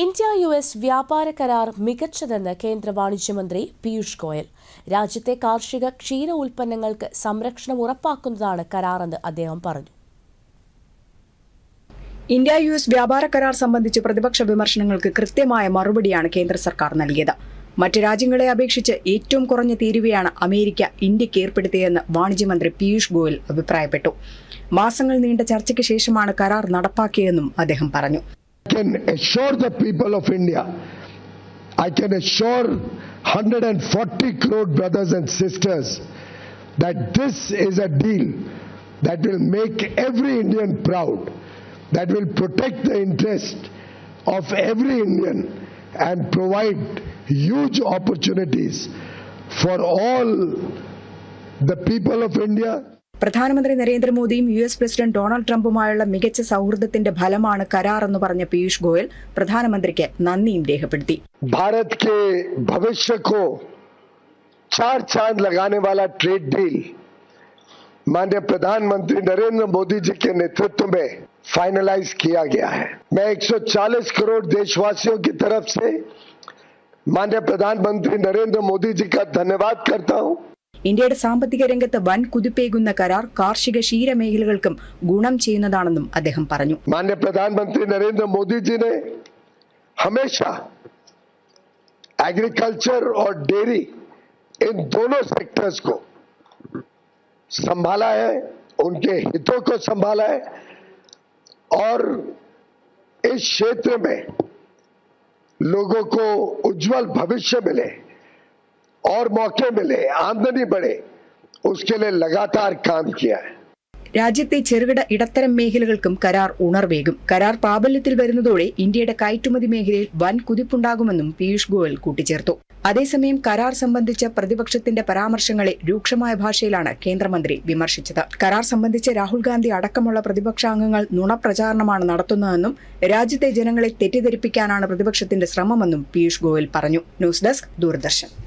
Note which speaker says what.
Speaker 1: India U S വ്യാപാര കരാർ മികച്ചതെന്ന് കേന്ദ്ര വാണിജ്യമന്ത്രി പീയൂഷ് ഗോയൽ. രാജ്യത്തെ കാർഷിക ക്ഷീര ഉൽപ്പന്നങ്ങൾക്ക് സംരക്ഷണം ഉറപ്പാക്കുന്നതാണ് കരാറെന്ന് അദ്ദേഹം പറഞ്ഞു.
Speaker 2: ഇന്ത്യ യു എസ് വ്യാപാര കരാർ സംബന്ധിച്ച് പ്രതിപക്ഷ വിമർശനങ്ങൾക്ക് കൃത്യമായ മറുപടിയാണ് കേന്ദ്ര സർക്കാർ നൽകിയത്. മറ്റ് രാജ്യങ്ങളെ അപേക്ഷിച്ച് ഏറ്റവും കുറഞ്ഞ തീരുവയാണ് അമേരിക്ക ഇന്ത്യയ്ക്ക് ഏർപ്പെടുത്തിയതെന്ന് വാണിജ്യമന്ത്രി പീയൂഷ് ഗോയൽ അഭിപ്രായപ്പെട്ടു. മാസങ്ങൾ നീണ്ട ചർച്ചയ്ക്ക് ശേഷമാണ് കരാർ നടപ്പാക്കിയതെന്നും അദ്ദേഹം പറഞ്ഞു.
Speaker 3: Can assure the people of India, I can assure 140 crore brothers and sisters that this is a deal that will make every Indian proud, that will protect the interest of every Indian and provide huge opportunities for all the people of India.
Speaker 2: പ്രധാനമന്ത്രി നരേന്ദ്രമോദിയും U S president Donald ട്രംപുമായുള്ള മികച്ച സൗഹൃദത്തിന്റെ ഫലമാണ് കരാർ എന്ന് പറഞ്ഞ പീയൂഷ് ഗോയൽ പ്രധാനമന്ത്രിക്ക് നന്ദിയും രേഖപ്പെടുത്തി
Speaker 3: भारत के भविष्य को चार चांद लगाने वाला ट्रेड डील माननीय प्रधानमंत्री नरेंद्र मोदी जी के नेतृत्व में फाइनलाइज किया गया है मैं 140 करोड़ देशवासियों की तरफ से माननीय प्रधानमंत्री नरेंद्र मोदी जी का धन्यवाद करता हूं
Speaker 2: ഇന്ത്യയുടെ സാമ്പത്തിക രംഗത്ത് വൻ കുതിപ്പേകുന്ന കരാർ കാർഷിക ക്ഷീര മേഖലകൾക്കും ഗുണം ചെയ്യുന്നതാണെന്നും അദ്ദേഹം പറഞ്ഞു
Speaker 3: माननीय प्रधानमंत्री नरेंद्र मोदी जी ने हमेशा एग्रीकल्चर और डेयरी इन दोनों सेक्टर्स को संभाला है उनके हितों को संभाला है और इस क्षेत्र में लोगों को उज्जवल भविष्य मिले और मौके मिले आमदनी बढ़े उसके लिए लगातार काम किया है
Speaker 2: രാജ്യത്തെ ചെറുകിട ഇടത്തരം മേഖലകൾക്കും കരാർ ഉണർവേകും കരാർ പ്രാബല്യത്തിൽ വരുന്നതോടെ ഇന്ത്യയുടെ കയറ്റുമതി മേഖലയിൽ വൻ കുതിപ്പുണ്ടാകുമെന്നും പീയൂഷ് ഗോയൽ കൂട്ടിച്ചേർത്തു അതേസമയം കരാർ സംബന്ധിച്ച പ്രതിപക്ഷത്തിന്റെ പരാമർശങ്ങളെ രൂക്ഷമായ ഭാഷയിലാണ് കേന്ദ്രമന്ത്രി വിമർശിച്ചത് കരാർ സംബന്ധിച്ച് രാഹുൽ ഗാന്ധി അടക്കമുള്ള പ്രതിപക്ഷാംഗങ്ങൾ നുണപ്രചാരണമാണ് നടത്തുന്നതെന്നും രാജ്യത്തെ ജനങ്ങളെ തെറ്റിദ്ധരിപ്പിക്കാനാണ് പ്രതിപക്ഷത്തിന്റെ ശ്രമമെന്നും പീയൂഷ് ഗോയൽ പറഞ്ഞു ന്യൂസ് ഡെസ്ക് ദൂരദർശൻ